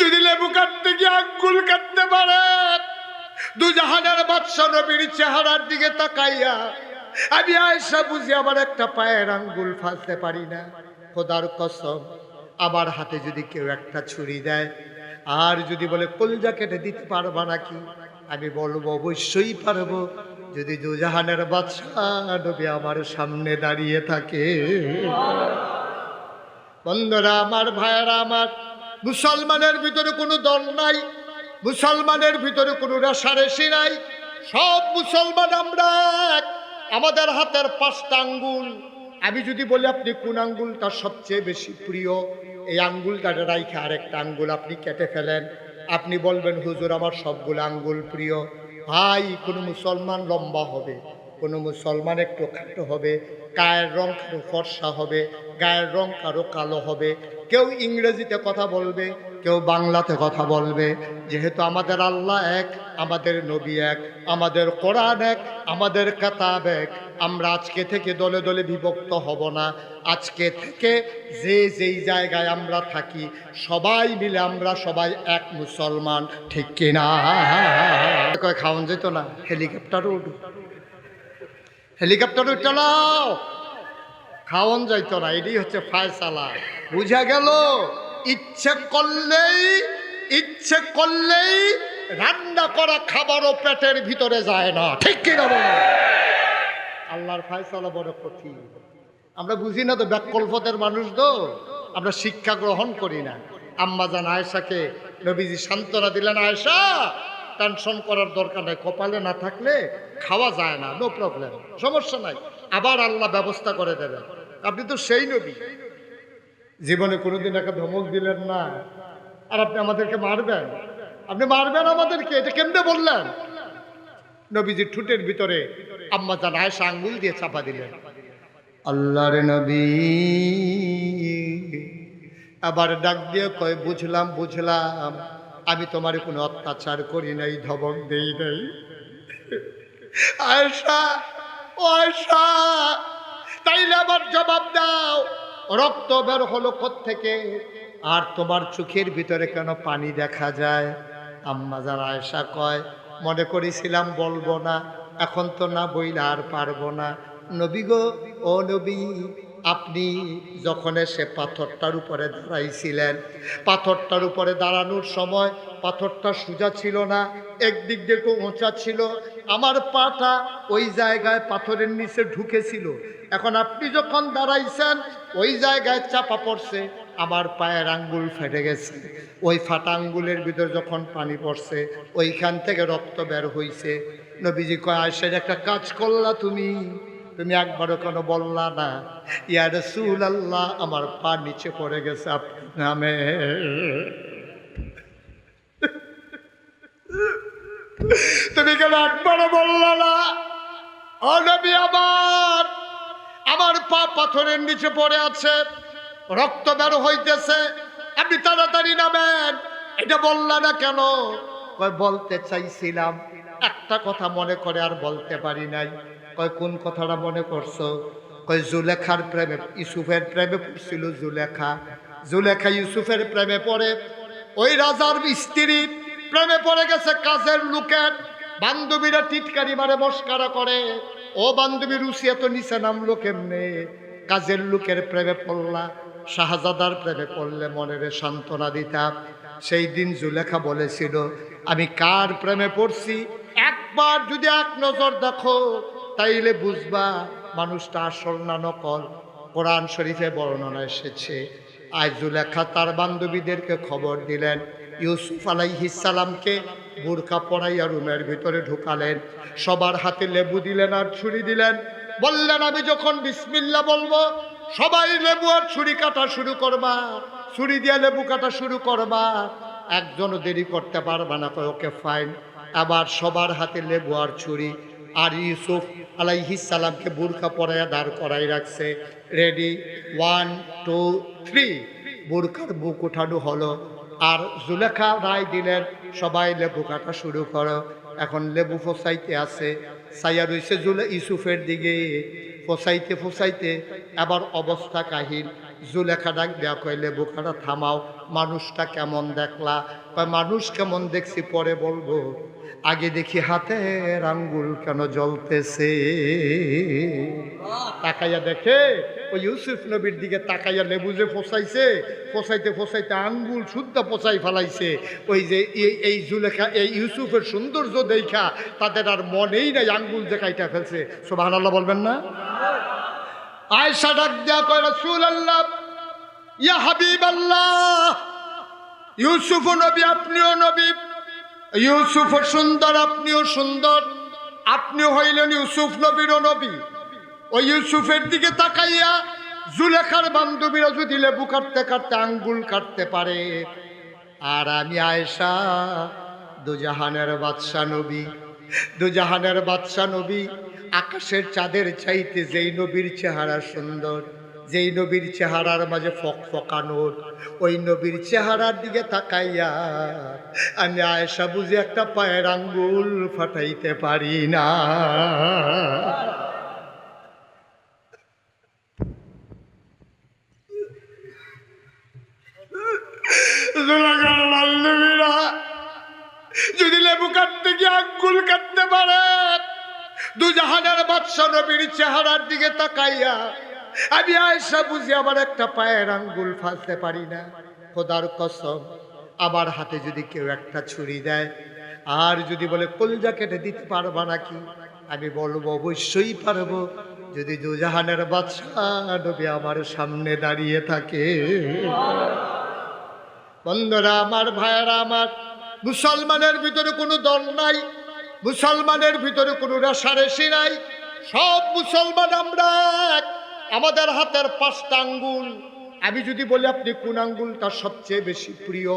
যদি লেবু কাটতে গিয়ে আঙ্গুল কাটতে পারে দু জাহানের বাদশা নবীর চেহারার দিকে তাকাইয়া আমি আয়সা বুঝি আমার একটা পায়ের আঙ্গুল ফালতে পারি না। খোদার কসম, আমার হাতে যদি কেউ একটা ছুরি দেয়, আর যদি বলে, কলজা কেটে দিতে পারবা নাকি? আমি বলব, অবশ্যই পারব। যদি দুজাহানের বাদশা নবী আমার সামনে দাঁড়িয়ে থাকে বন্ধুরা আমার, ভাইয়েরা আমার, মুসলমানের ভিতরে কোনো দল নাই, মুসলমানের ভিতরে কোনো রেশারেশি নাই, সব মুসলমান আমরা এক। আমাদের হাতের পাঁচটা আঙ্গুল। আমি যদি বলি আপনি কোন আঙ্গুলটা সবচেয়ে বেশি প্রিয়, এই আঙ্গুলটা রাইখে আরেকটা আঙ্গুল আপনি কেটে ফেলেন। আপনি বলবেন, হুজুর, আমার সবগুলো আঙ্গুল প্রিয়। ভাই, কোনো মুসলমান লম্বা হবে, কোনো মুসলমান একটু খাটো হবে কায়ের রং ফর্সা হবে গায়ের রং কারও কালো হবে। কেউ ইংরেজিতে কথা বলবে, কেউ বাংলাতে কথা বলবে। যেহেতু আমাদের আল্লাহ এক, আমাদের নবী এক, আমাদের কোরআন এক, আমাদের কাতাব এক, আমরা আজকে থেকে দলে দলে বিভক্ত হব না। আজকে থেকে যে যেই জায়গায় আমরা থাকি, সবাই মিলে আমরা সবাই এক মুসলমান, ঠিক কিনা খাওয়ান যেত না, হেলিকপ্টারও উঠু হেলিকপ্টার চালাও খাওয়ান যাইতো না, এটাই হচ্ছে ফায়সালা। বুঝা গেল? ইচ্ছে করলেই ইচ্ছে করলেই রান্না করা খাবারও পেটের ভিতরে যায় না। ঠিক কিনা বলো? আল্লাহর ফায়সালা বড় কঠিন। আমরা বুঝি না তো ব্যাকল্পতের মানুষ তো। আমরা শিক্ষা গ্রহণ করি না। আম্মা জান আয়েশাকে নবীজি সান্ত্বনা দিলেন, আয়েশা টেনশন করার দরকার নাই। কপালে না থাকলে খাওয়া যায় না নো প্রবলেম সমস্যা নাই। আবার আল্লাহ ব্যবস্থা করে দেবেন। আপনি তো সেই নবী। জীবনে কোনোদিন একটা ধমক দিলেন না। আর আপনি আমাদেরকে মারবেন। আপনি মারবেন আমাদেরকে, এটা কেমনে বললেন? নবীজি ঠুটের ভিতরে আম্মা জান আয়েশা আঙ্গুল দিয়ে চাপা দিলেন। আল্লাহর নবী। আবার ডাক দিয়ে কয়, বুঝলাম বুঝলাম। আমি তোমার কোনো অত্যাচার করি নাই, ধমক দেই নাই। আয়সা আয়সা তাইলে আবার জবাব দাও। রক্ত বের হলো থেকে আর তোমার চোখের ভিতরে কেন পানি দেখা যায়? আম্মা যারা আয়সা কয়, মনে করেছিলাম বলব না, এখন তো না বইলে আর পারব না। নবী গো, ও নবী, আপনি যখন সে পাথরটার উপরে দাঁড়াইছিলেন, পাথরটার উপরে দাঁড়ানোর সময় পাথরটা সোজা ছিল না, একদিক দিয়ে উঁচা ছিল আমার পাটা ওই জায়গায় পাথরের নিচে ঢুকেছিল। এখন আপনি যখন দাঁড়াইছেন, ওই জায়গায় চাপা পড়ছে, আমার পায়ের আঙ্গুল ফেটে গেছে। ওই ফাটা আঙ্গুলের ভিতর যখন পানি পড়ছে, ওইখান থেকে রক্ত বের হইছে। নবীজি কয় আয়সার একটা কাজ করলা তুমি। তুমি একবারও কেন বললা না। ইয়ার রসুল আল্লাহ আমার পা নিচে পড়ে গেছে আপনার নামে। তুমি কেন একবারও বললা না? ও নবী আমার আমার পা পাথরের নিচে পড়ে আছে, রক্ত বের হইতেছে, আপনি তাড়াতাড়ি নামেন। এটা বললা না কেন? বলতে চাইছিলাম। একটা কথা মনে করে আর বলতে পারি নাই। কয়, কোন কথাটা মনে করছ? কয়, জুলেখার প্রেমে, ইউসুফের প্রেমে পড়ছিল জুলেখা। জুলেখা ইউসুফের প্রেমে পড়ে। ওই রাজার স্ত্রী প্রেমে পড়ে গেছে কাজের লোকের। বান্ধবীরা টিটকারি মারে, মস্কারা করে। ও বান্ধবী রুসি এত নিচে নামলো কেমনে? কাজের লোকের প্রেমে পড়লা, শাহজাদার প্রেমে পড়লে মনের সান্ত্বনা দিতাম। সেই দিন জুলেখা বলেছিল, আমি কার প্রেমে পড়ছি? একবার যদি এক নজর দেখো, তাইলে বুঝবা মানুষটা আসল না নকল। কোরআন শরীফে বর্ণনা এসেছে। আজ জুলেখা তার বান্ধবীদেরকে খবর দিলেন। ইউসুফ আলাইহিসালামকে বোরকা পরাইয়া রুমের ভিতরে ঢুকালেন। সবার হাতে লেবু দিলেন আর ছুরি দিলেন। বললেন, আমি যখন বিসমিল্লা বলব, সবাই লেবু আর ছুরি কাটা শুরু করবা। ছুরি দিয়ে লেবু কাটা শুরু করবা। একজনও দেরি করতে পারবা না, কয়, ওকে, ফাইন। আবার সবার হাতে লেবু আর ছুরি। আর ইউসুফ আলাইহিসালামকে বুরখা পরাইয়া দাঁড় করাই রাখছে। রেডি ওয়ান টু থ্রি বুরখার বুক উঠানো হলো। আর জুলেখা রায় দিলেন, সবাই লেবু কাটা শুরু করো। এখন লেবু ফসাইতে আছে সাইয়া রয়েছে জুলে ইসুফের দিকে। ফসাইতে ফসাইতে আবার অবস্থা কাহিল। জুলেখা ডাক দেওয়া কয় লেবু কাটা থামাও, মানুষটা কেমন দেখলা? মানুষ কেমন দেখছি, পরে বলব। আগে দেখি হাতের আঙ্গুল কেন জ্বলতেছে? তাকাইয়া দেখে, ওই ইউসুফ নবীর দিকে তাকাইয়া লেবু যে ফসাইছে, ফসাইতে ফসাইতে আঙ্গুল শুদ্ধ পচাই ফেলাইছে। ওই যে এই- এই জুলেখা এই ইউসুফের সৌন্দর্য দেখা, তাদের আর মনেই নাই আঙ্গুল যে কাইটা ফেলছে। সোভান আল্লাহ বলবেন না? আয়সা ডাক দেয়া কয় রাসূল আল্লাহ ইয়া হাবিব আল্লাহ ইউসুফ নবী, আপনিও নবী, ইউসুফ সুন্দর, আপনিও সুন্দর, আপনিও হইলেন ইউসুফ নবীরও নবী। ওই ইউসুফের দিকে তাকাইয়া জুলেখার বান্ধবীরা যদি লেবু কাটতে কাটতে আঙ্গুল কাটতে পারে, আর আমি আয়েশা, দুজাহানের বাদশা নবী, দুজাহানের বাদশা নবী আকাশের চাঁদের চাইতে যেই নবীর চেহারা সুন্দর, যেই নবীর চেহারার মাঝে ফক ফকানোর ওই নবীর চেহারার দিকে তাকাইয়া আমি আয়েশা বুঝে একটা পায়ের আঙ্গুল ফাটাইতে পারি না। যদি লেবু কাটতে গিয়ে আঙ্গুল কাটতে পারে দুজাহানের বাদশা নবীর চেহারার দিকে তাকাইয়া, আমি আয়সা বুঝি আমার একটা পায়ের আঙ্গুল ফালতে পারি না। খোদার কসম, আমার হাতে যদি কেউ একটা ছুরি দেয়, আর যদি বলে কলজা কেটে দিতে পারবা নাকি? আমি বলব, অবশ্যই পারব। যদি দুজাহানের বাদশা নবী আমার সামনে দাঁড়িয়ে থাকে। বন্ধুরা, আমার ভাইয়েরা, আমার মুসলমানের ভিতরে কোনো দল নাই। মুসলমানের ভিতরে কোনো রেশারেশি নাই। সব মুসলমান আমরা এক। আমাদের হাতের পাঁচটা আঙ্গুল। আমি যদি বলি আপনি কোন আঙ্গুলটা সবচেয়ে বেশি প্রিয়,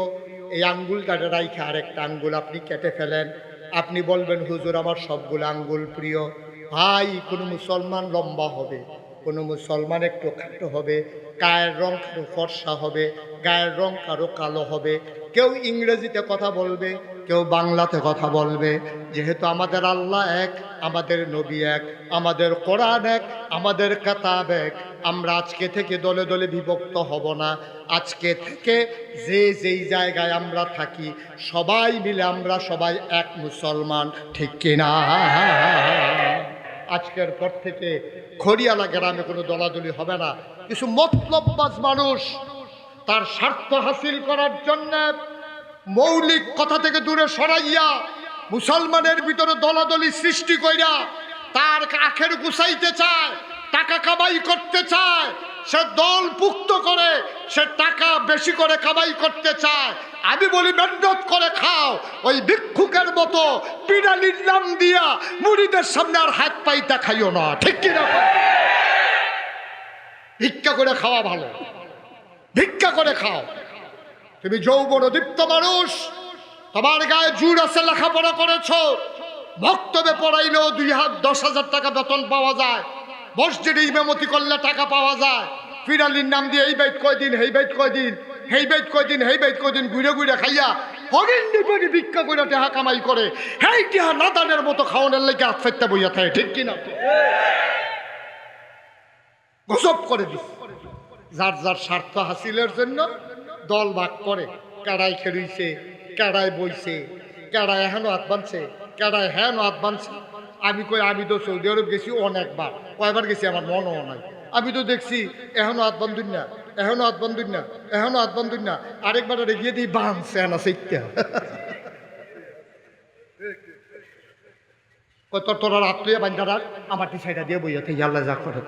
এই আঙ্গুলটা রাইখে আরেকটা আঙ্গুল আপনি কেটে ফেলেন। আপনি বলবেন, হুজুর, আমার সবগুলো আঙ্গুল প্রিয়। ভাই, কোনো মুসলমান লম্বা হবে, কোনো মুসলমান একটু খাটো হবে, গায়ের রং কারও ফর্সা হবে, গায়ের রং কারও কালো হবে। কেউ ইংরেজিতে কথা বলবে কেউ বাংলাতে কথা বলবে। যেহেতু আমাদের আল্লাহ এক, আমাদের নবী এক, আমাদের কোরআন এক, আমাদের কাতাব এক, আমরা আজকে থেকে দলে দলে বিভক্ত হব না। আজকে থেকে যে যেই জায়গায় আমরা থাকি, সবাই মিলে আমরা সবাই এক মুসলমান, ঠিক কিনা আজকের পর থেকে খড়িয়ালা গ্রামে কোনো দলাদলি হবে না। কিছু মতলববাজ মানুষ তার স্বার্থ হাসিল করার জন্য মৌলিক কথা থেকে দূরে সরাইয়া মুসলমানের ভিতরে দলাদলি সৃষ্টি কইরা তার আখের গুছাইতে চায়, টাকা কামাই করতে চায়, সে দল পুক্ত করে, সে টাকা বেশি করে কামাই করতে চায়। আমি বলি, মেহনত করে খাও। ওই ভিক্ষুকের মতো পিড়ালির নাম দিয়া মুড়িদের সামনে আর হাত পাইতা খাইও না। ঠিক কিনা ভিক্ষা করে খাওয়া ভালো। ভিক্ষা করে খাও। তুমি যৌবন দীপ্ত মানুষ, তোমার গায়ে জুড় আছে লেখাপড়া করেছ, বক্তব্যে পড়াইলেও দুই হাত দশ হাজার টাকা বেতন পাওয়া যায়, মসজিদে ইমামতি করলে টাকা পাওয়া যায়, ফিরালির নাম দিয়ে এই বাইট কয়দিন হেই বাইট কয়দিন হেই বাইট কয়দিন হেই বাইট কয়দিন ঘুরে ঘুরে খাইয়া হরিণ নিপরি ভিক্ষা করে টেহা কামাই করে হেই টেহা নাদানের মতো খাওয়ানোর লেগে হাত ফেরতে বইয়া থাকে, ঠিক কিনা গজব করে দিস যার যার স্বার্থ হাসিলের জন্য দল ভাগ করে। কাড়াই খেলুইছে কাড়াই বইছে, কাড়াই এখনও হাত বানছে, কাড়াই হ্যাঁ হাত বানছে। আমি কই, আমি তো সৌদি আরব গেছি অনেকবার, কয়বার গেছি আমার মনও নাই। আমি তো দেখছি এখনও হাত বান্ধুন না এখনও হাত বান্ধুন না এখনও হাত বান্ধুন না। আরেকবার রেগিয়ে দিই বানছে না সেইটা। কত তোর রাত্রে বান্ধারা আমার টি সাইডা দিয়ে বইয়া থেকে, আল্লাহ যা করে।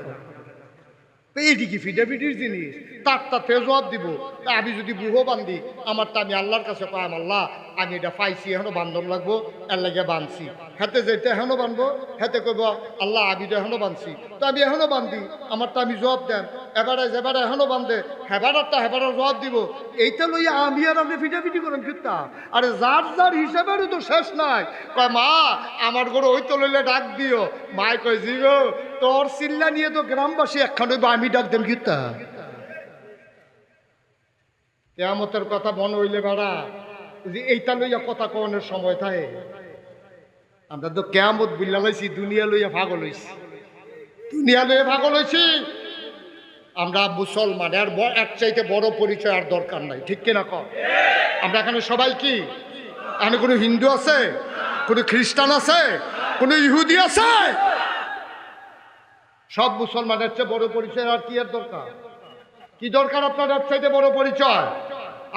এইটি কি ফিডাফিডির জিনিস? তার তাতে জবাব দিব। আমি যদি বুহো বান্ধি আমার তা আমি আল্লাহর কাছে পাম আল্লাহ, আমি এটা পাইছি, এখনও বান্ধব লাগবো, এর লাগে বানছি। হাতে যেতে এখনও বানবো হাতে কইব, আল্লাহ, আমি তো এখনও বানছি। তো আমি এখনও বান্ধি আমার তো আমি জবাব দেন। এবারে যেবারে এখনও বান্ধে হেবারটা হেবারের জবাব দিব। এইটা লইয়া আমি আর আপনি ফিটাফিটি করেন কিতা? আরে যার যার হিসাবেরও তো শেষ নাই। কয়, মা, আমার ঘরে ওই তো লইলে ডাক দিও। মায় কয়, জি গো তোর চিল্লা নিয়ে তো গ্রামবাসী একখান হইব, আমি ডাক দেন কিতা কেয়ামতের কথা মনে হইলে বেড়া যে এইটা লইয়া কথা কনের সময় থাকে। আমরা তো কেয়ামত বিল্লা লইছি, দুনিয়া লইয়া ভাগল হইছি। দুনিয়া লইয়া ভাগল হইছি, আমরা মুসলমান ব- এক চাইতে বড় পরিচয় আর দরকার নাই, ঠিক কিনা কম আমরা এখানে সবাই কি? এখানে কোনো হিন্দু আছে? কোনো খ্রিস্টান আছে? কোনো ইহুদি আছে? সব মুসলমানের চেয়ে বড় পরিচয় আর কি এর দরকার? কি দরকার আপনার চাইতে বড় পরিচয়?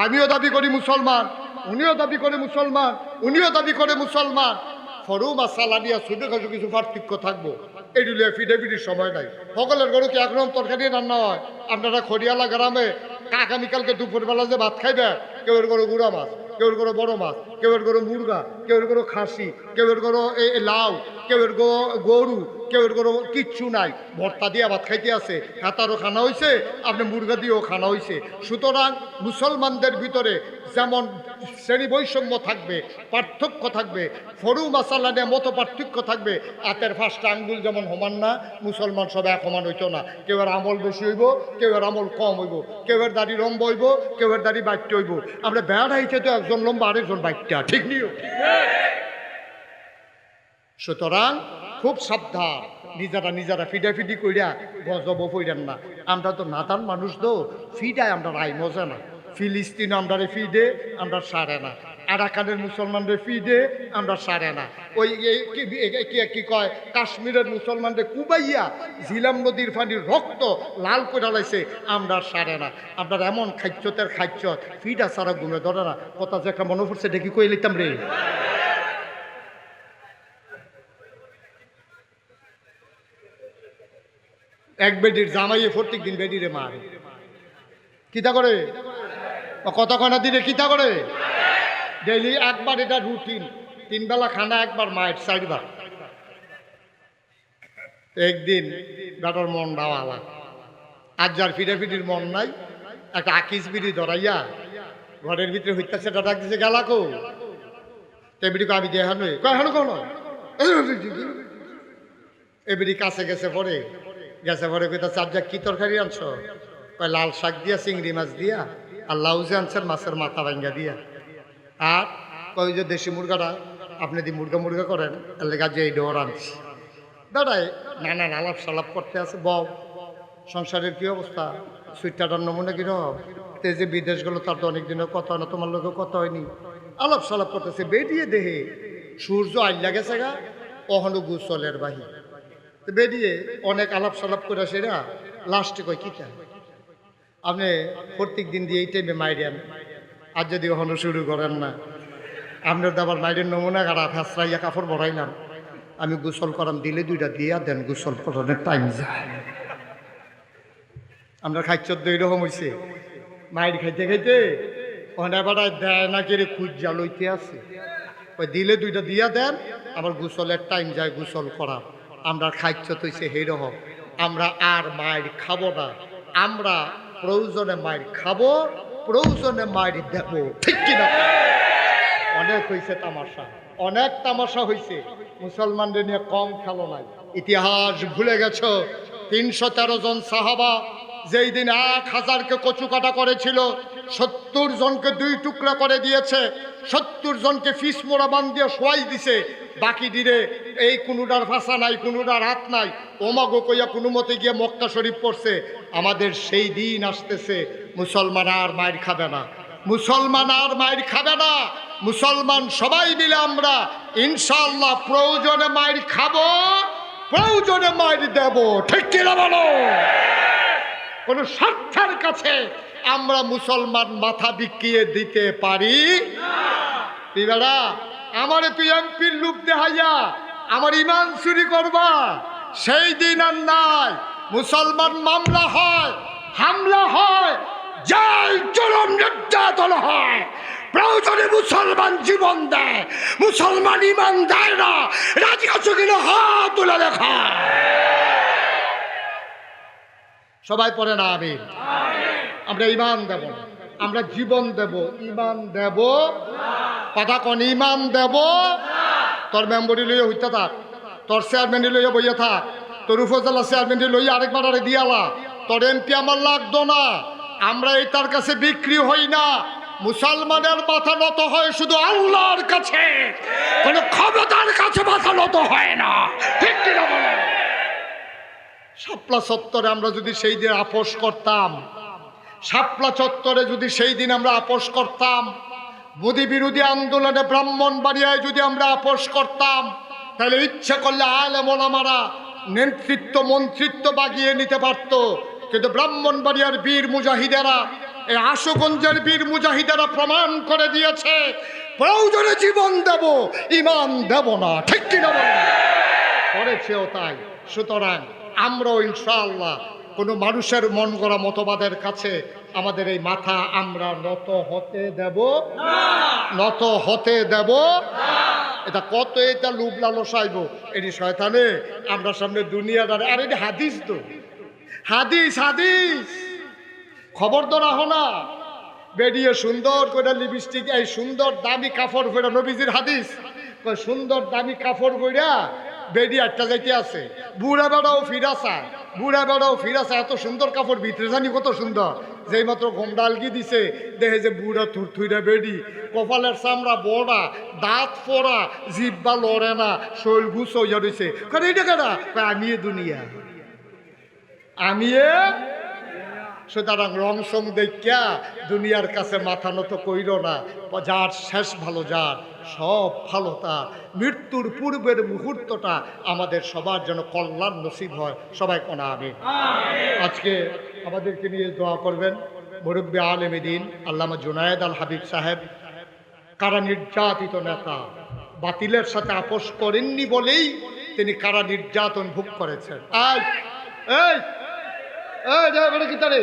আমিও দাবি করি মুসলমান, উনিও দাবি করে মুসলমান, উনিও দাবি করে মুসলমান। ফরু বা সালানিয়া শুধু কিছু কিছু পার্থক্য থাকব। এগুলো এফিডেভিটির সময় নাই। সকলের গরু কি একরকম তরকারি রান্না হয়? আপনারা খড়িয়ালা গ্রামে আগামীকালকে দুপুরবেলা যে ভাত খাইবে? কেউ এর গরু গুড়া মাছ, কেউ এর গরু বড় মাছ। কেউ এর গরু মুরগা কেউ এর গরু খাসি কেউ এর এ লাউ কেউ এর গরু কেউ এর গরু কিচ্ছু নাই। ভর্তা দিয়ে ভাত খাইতে আছে, কাতারও খানা হয়েছে আপনি মুরগা দিয়েও খানা হয়েছে সুতরাং মুসলমানদের ভিতরে যেমন শ্রেণি বৈষম্য থাকবে, পার্থক্য থাকবে, ফরু মাসালা নিয়ে মতো পার্থক্য থাকবে, হাতের ফার্স্টটা আঙ্গুল যেমন সমান না, মুসলমান সব এক সমান হইতো না। কেউ এর আমল বেশি হইব কেউ এর আমল কম হইব। কেউ এর দাড়ি লম্বা হইব কেউ এর দাড়ি বাইটতে হইব। আমরা হইছে তো একজন লম্বা আরেকজন বাইটটা ঠিক নিও সুতরাং খুব সাবধান, নিজেরা নিজেরা ফিডাফিডি কইরা গজব পইরেন না। আমরা তো নাতান মানুষ তো, ফিডায় আমরা রায় মজা না। ফিলিস্তিন আমরা ফিডে, আমরা সারে না। আরাকানের মুসলমানদের ফিডে আমরা সারে না। ওই কি- কয়? কাশ্মীরের মুসলমানদের কুবাইয়া ঝিলাম নদীর পানির রক্ত লাল করে লাইছে, আমরা সারে না। আমরা এমন খাদ্যতের খাদ্য ফিডা সারা গুমে ধরে না। কথা যে একটা মনে পড়ছে দেখি কই লিতাম রে? এক বেডির জামাইয়ে প্রত্যেক দিন বেডিরে মারে। কিতা করে? ও কতক্ষণা দিনে কিতা করে? ডেইলি একবার এটা রুটিন তিন বেলা খানা একবার মায়ের চারবার একদিন বেটার মন ডাওয়ালা আজ যার ফিরাফিরির মন নাই একটা আকিস বিড়ি ধরাইয়া ঘরের ভিতরে হইতাছে ডাক দিছে গেলা কো তেবিড়িকে আমি কয় হানো কোন এবিড়ি কাছে গেছে পরে গেছে পরে কইতা চাবজা কি তরকারি আনছ কয় লাল শাক দিয়া চিংড়ি মাছ দিয়া আর লাউজে আনছেন মাছের মাথা ভাঙ্গা দিয়া আর কই যে দেশি মুরগাটা, আপনি যদি মুরগা মুরগা করেন, তাহলে যে এই ডোর আনছি। দাঁড়ায় নানান আলাপ সালাপ করতে আছে বব সংসারের কি অবস্থা? সুইটাটার নমুনা কীরকম তে যে বিদেশগুলো তার তো অনেক দিনের কথা হয় না, তোমার লোকেও কথা হয়নি। আলাপ সালাপ করতেছে বেরিয়ে দেহে। সূর্য আইলা গেছে গা অহনু গুসলের বাহি বেরিয়ে অনেক আলাপ সালাপ করে সেরা লাস্টে কয়, কি আপনি প্রত্যেক দিন দিয়ে এই টাইমে মাইরেন আর যদি কখনো শুরু করেন না আপনার দাবার মাইরের নমুনা গাড়া ফেসরাইয়া কাপড় বড়াইলাম। আমি গোসল করাম, দিলে দুইটা দিয়া দেন, গোসল করানোর টাইম যায়। আমরা খাইচর এইরকম হয়েছে মাইর খাইতে খাইতে ওখানে বেড়ায় দেয় না কেড়ে খুঁজা লইতে আছে। ওই দিলে দুইটা দিয়া দেন আমার গোসলের টাইম যায় গোসল করা আমরা খাইচ্ছ তৈছে সেইরকম। আমরা আর মায়ের খাব না। আমরা প্রয়োজনে মায়ের খাব প্রয়োজনে মায়ের দেব ঠিক কিনা? অনেক হয়েছে তামাশা। অনেক তামাশা হয়েছে মুসলমানদের নিয়ে কম খেলো নাই। ইতিহাস ভুলে গেছ? তিনশো তেরো জন সাহাবা যেই দিন এক হাজারকে কচু কাটা করেছিল, সত্তর জনকে দুই টুকরা করে দিয়েছে, সত্তর জনকে ফিস মোড়া বান দিয়ে শোয়াই দিছে। বাকি দিনে এই কোনোটার ভাষা নাই, কোনোটার হাত নাই। ওমাগো কইয়া কোনো মতে গিয়ে মক্কা শরীফ পড়ছে। আমাদের সেই দিন আসতেছে। মুসলমান আর মায়ের খাবে না। মুসলমান আর মায়ের খাবে না। মুসলমান সবাই মিলে আমরা ইনশাল্লাহ প্রয়োজনে মায়ের খাব, প্রয়োজনে মায়ের দেব। ঠিক কিনা বলো? কোন স্বার্থের কাছে আমরা মুসলমান মাথা বিকিয়ে দিতে পারি? বেড়া? আমারে তুই এমপির লুপ দেখাইয়া আমার ইমান চুরি করবা? সেই দিন আর নাই। মুসলমান মামলা হয়, হামলা হয় জেল চরম নির্যাতন হয়। প্রয়োজনে মুসলমান জীবন দেয়। মুসলমান ইমান দেয় না। রাজি আছো কিনা? হাত তুলে দেখা। সবাই পড়ে না আমি আমরা ইমান দেব। আমরা জীবন দেব। ইমান দেব। কথা কন, ইমান দেব। তোর মেম্বরি লইয়া হইতে থাক। তোর চেয়ারম্যানই লইয়া বইয়া থাক। তোর উপজেলা চেয়ারম্যানই লইয়া আরেকবার আরে দিয়ালা তোর এমপি আমার লাগতো না। আমরা তার কাছে বিক্রি হই না। মুসলমানের মাথা নত হয় শুধু আল্লাহর কাছে। কোনো ক্ষমতার কাছে মাথা নত হয় না। ঠিক শাপলা চত্বরে আমরা যদি সেই দিন আপোষ করতাম, শাপলা চত্বরে যদি সেই দিন আমরা আপোষ করতাম, মোদী বিরোধী আন্দোলনে ব্রাহ্মণ বাড়িয়ায় যদি আমরা আপোষ করতাম, তাহলে ইচ্ছে করলে আলেমারা নেতৃত্ব, মন্ত্রিত্ব বাগিয়ে নিতে পারত। কিন্তু ব্রাহ্মণবাড়িয়ার বীর মুজাহিদেরা, এই আশুগঞ্জের বীর মুজাহিদেরা প্রমাণ করে দিয়েছে, প্রয়োজনে জীবন দেব, ইমান দেব না। ঠিক কিনা? করেছেও তাই। সুতরাং আমরাও ইনশাআল্লাহ কোনো মানুষের মন গড়া মতবাদের কাছে আমাদের এই মাথা আমরা নত হতে দেব নত হতে দেব এটা কত এটা লুব লালসাইব এটি শয়তানে, আমরা সামনে দুনিয়াদার আর এটি হাদিস তো। হাদিস হাদিস। খবর তো রাখো না। বেরিয়ে সুন্দর করে লিপস্টিক, এই সুন্দর দামি কাপড় পরে নবীজির হাদিস। সুন্দর দামি কাপড় পইরা বেরিয়ে একটা যাইতে আছে। বুড়া বেড়াও ফিরাসা, বুড়া বেড়াও ফিরাসা, এত সুন্দর কাপড়, ভিতরে জানি কত সুন্দর। যেই মাত্র ঘোমডালগি দিছে, দেখে যে বুড়া থুরথুইরা বেডি। কপালের চামড়া বড়া, দাঁত পড়া জিব্বা লড়ে না, শৈল ঘুষ হইয়া রয়েছে কারণ এইটা কেনা আমি দুনিয়া। আমি সুতরাং রং সং দেখা দুনিয়ার কাছে মাথা নত কইর না। যার শেষ ভালো যার সব ভালো তার। মৃত্যুর পূর্বের মুহূর্তটা আমাদের সবার জন্য কল্যাণ নসিব হয়। সবাই কোনা আমি আজকে আমাদেরকে নিয়ে দোয়া করবেন মুরব্বী আলমী দিন আল্লামা জুনায়েদ আল হাবিব সাহেব। কারা নির্যাতিত নেতা বাতিলের সাথে আপোষ করেননি বলেই তিনি কারা নির্যাতন ভোগ করেছেন। এই এই! এই যা বলে কি তারে